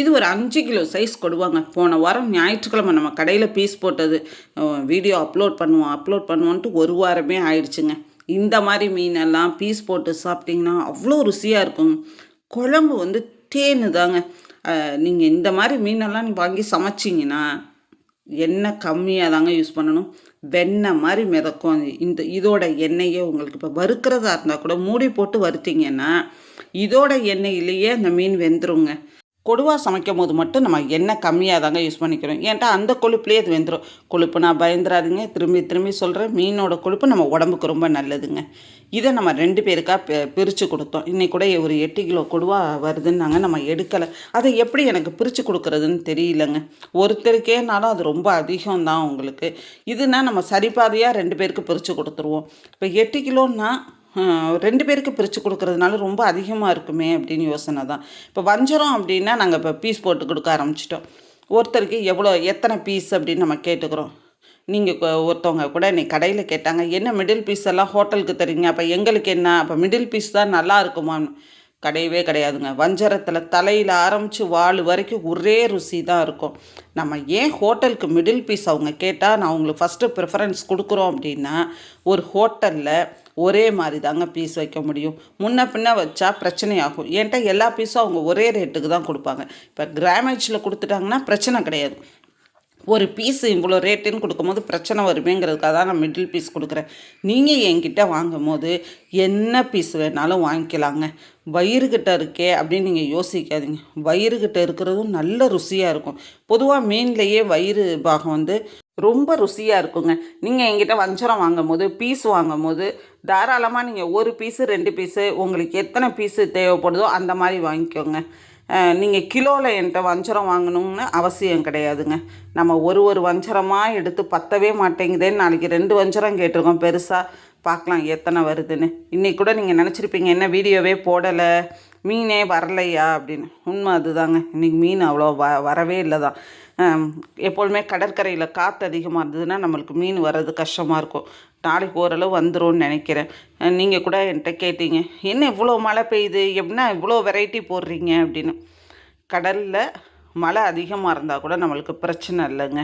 இது ஒரு அஞ்சு கிலோ சைஸ் கொடுவாங்க. போன வாரம் ஞாயிற்றுக்கிழமை நம்ம கடையில் பீஸ் போட்டது. வீடியோ அப்லோட் பண்ணுவோம் அப்லோட் பண்ணுவோன்ட்டு ஒரு வாரமே ஆயிடுச்சுங்க. இந்த மாதிரி மீனெல்லாம் பீஸ் போட்டு சாப்பிட்டிங்கன்னா அவ்வளோ ருசியாக இருக்கும். குழம்பு வந்து தேனு தாங்க நீங்கள் இந்த மாதிரி மீனெல்லாம் நீ வாங்கி சமைச்சிங்கன்னா எண்ணெய் கம்மியாக தாங்க யூஸ் பண்ணணும். வெண்ணெய் மாதிரி மிதக்கும். இந்த இதோட எண்ணெயே உங்களுக்கு இப்போ வறுக்கிறதா இருந்தால் கூட மூடி போட்டு வறுத்தீங்கன்னா இதோட எண்ணெயிலேயே அந்த மீன் வெந்துருங்க. கொடுவா சமைக்கும் போது மட்டும் நம்ம எண்ணெய் கம்மியாக தாங்க யூஸ் பண்ணிக்கிறோம். ஏன்ட்டா அந்த கொழுப்புலேயே அது வெந்துடும் கொழுப்பு நான் பயந்துராதுங்க திரும்பி திரும்பி சொல்கிறேன் மீனோட கொழுப்பு நம்ம உடம்புக்கு ரொம்ப நல்லதுங்க. இதை நம்ம ரெண்டு பேருக்காக பிரித்து கொடுத்தோம். இன்றைக்கி கூட ஒரு எட்டு கிலோ கொடுவா வருதுன்னாங்க நம்ம எடுக்கலை. அதை எப்படி எனக்கு பிரித்து கொடுக்குறதுன்னு தெரியலங்க. ஒருத்தருக்கேனாலும் அது ரொம்ப அதிகம் தான் உங்களுக்கு. இதுனா நம்ம சரிபாதையாக ரெண்டு பேருக்கு பிரித்து கொடுத்துருவோம். இப்போ எட்டு கிலோன்னா ரெண்டு பேருக்கு பிரித்து கொடுக்கறதுனால ரொம்ப அதிகமாக இருக்குமே அப்படின்னு யோசனை தான். இப்போ வஞ்சரம் அப்படின்னா நாங்கள் இப்போ பீஸ் போட்டு கொடுக்க ஆரம்பிச்சிட்டோம். ஒருத்தருக்கு எவ்வளோ எத்தனை பீஸ் அப்படின்னு நம்ம கேட்டுக்கிறோம். நீங்கள் ஒருத்தவங்க கூட இன்னைக்கு கடையில் கேட்டாங்க என்ன மிடில் பீஸ் எல்லாம் ஹோட்டலுக்கு தரீங்க அப்போ எங்களுக்கு என்ன? அப்போ மிடில் பீஸ் தான் நல்லா இருக்குமான்னு. கிடையவே கிடையாதுங்க. வஞ்சரத்தில் தலையில் ஆரம்பித்து வாழ் வரைக்கும் ஒரே ருசி தான் இருக்கும். நம்ம ஏன் ஹோட்டலுக்கு மிடில் பீஸ் அவங்க கேட்டால் நான் அவங்களுக்கு ஃபஸ்ட்டு ப்ரிஃபரன்ஸ் கொடுக்குறோம் அப்படின்னா ஒரு ஹோட்டலில் ஒரே மாதிரி தாங்க பீஸ் வைக்க முடியும். முன்ன பின்ன வச்சா பிரச்சனையாகும். ஏன்ட்டா எல்லா பீஸும் அவங்க ஒரே ரேட்டுக்கு தான் கொடுப்பாங்க. இப்போ கிராமேஜில் கொடுத்துட்டாங்கன்னா பிரச்சனை கிடையாது. ஒரு பீஸ் இவ்வளோ ரேட்டுன்னு கொடுக்கும்போது பிரச்சனை வருமேங்கிறதுக்காக தான் நான் மிடில் பீஸ் கொடுக்குறேன். நீங்கள் என்கிட்ட வாங்கும் போது என்ன பீஸ் வேணாலும் வாங்கிக்கலாங்க. வயிறுகிட்ட இருக்கே அப்படின்னு நீங்கள் யோசிக்காதீங்க. வயிறுகிட்ட இருக்கிறதும் நல்ல ருசியாக இருக்கும். பொதுவாக மீன்லேயே வயிறு பாகம் வந்து ரொம்ப ருசியாக இருக்குங்க. நீங்கள் என்கிட்ட வஞ்சரம் வாங்கும் போது பீஸ் வாங்கும் போது தாராளமாக நீங்கள் ஒரு பீஸு ரெண்டு பீஸு உங்களுக்கு எத்தனை பீஸு தேவைப்படுதோ அந்த மாதிரி வாங்கிக்கோங்க. நீங்கள் கிலோவில் என்கிட்ட வஞ்சரம் வாங்கணும்னு அவசியம் கிடையாதுங்க. நம்ம ஒரு ஒரு வஞ்சரமாக எடுத்து பத்தவே மாட்டேங்குதேன்னு நாளைக்கு ரெண்டு வஞ்சரம் கேட்டிருக்கோம். பெருசாக பார்க்கலாம் எத்தனை வருதுன்னு. இன்றைக்கி கூட நீங்கள் நினச்சிருப்பீங்க என்ன வீடியோவே போடலை. மீனே வரலையா அப்படின்னு. உண்மை அதுதாங்க. இன்றைக்கி மீன் அவ்வளோ வ வரவே இல்லை தான் எப்பொழுதுமே கடற்கரையில் காற்று அதிகமாக இருந்ததுன்னா நம்மளுக்கு மீன் வர்றது கஷ்டமாக இருக்கும். நாளைக்கு ஓரளவு வந்துரும்னு நினைக்கிறேன். நீங்கள் கூட என்கிட்ட கேட்டீங்க. என்ன இவ்வளோ மழை பெய்யுது? எப்படின்னா இவ்வளோ வெரைட்டி போடுறீங்க? அப்படின்னு. கடலில் மழை அதிகமாக இருந்தால் கூட நம்மளுக்கு பிரச்சனை இல்லைங்க.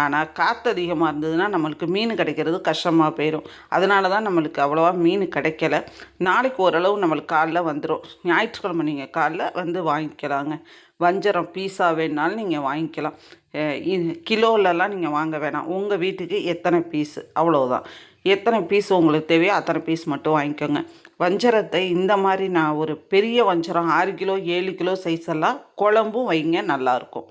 ஆனால் காற்று அதிகமாக இருந்ததுன்னா நம்மளுக்கு மீன் கிடைக்கிறது கஷ்டமாக போயிடும் அதனால தான் நம்மளுக்கு அவ்வளோவா மீன் கிடைக்கல. நாளைக்கு ஓரளவு நம்மளுக்கு காலைல வந்துடும் ஞாயிற்றுக்கிழமை நீங்கள் காலைல வந்து வாங்கிக்கலாங்க. வஞ்சரம் பீஸா வேணாலும் நீங்கள் வாங்கிக்கலாம். கிலோலலாம் நீங்கள் வாங்க வேணாம். உங்கள் வீட்டுக்கு எத்தனை பீஸு? அவ்வளோதான் எத்தனை பீஸ் உங்களுக்கு தேவையோ அத்தனை பீஸ் மட்டும் வாங்கிக்கோங்க. வஞ்சரத்தை இந்த மாதிரி நான் ஒரு பெரிய வஞ்சரம் ஆறு கிலோ ஏழு கிலோ சைஸ் எல்லாம் குழம்பும் வைங்க நல்லாயிருக்கும்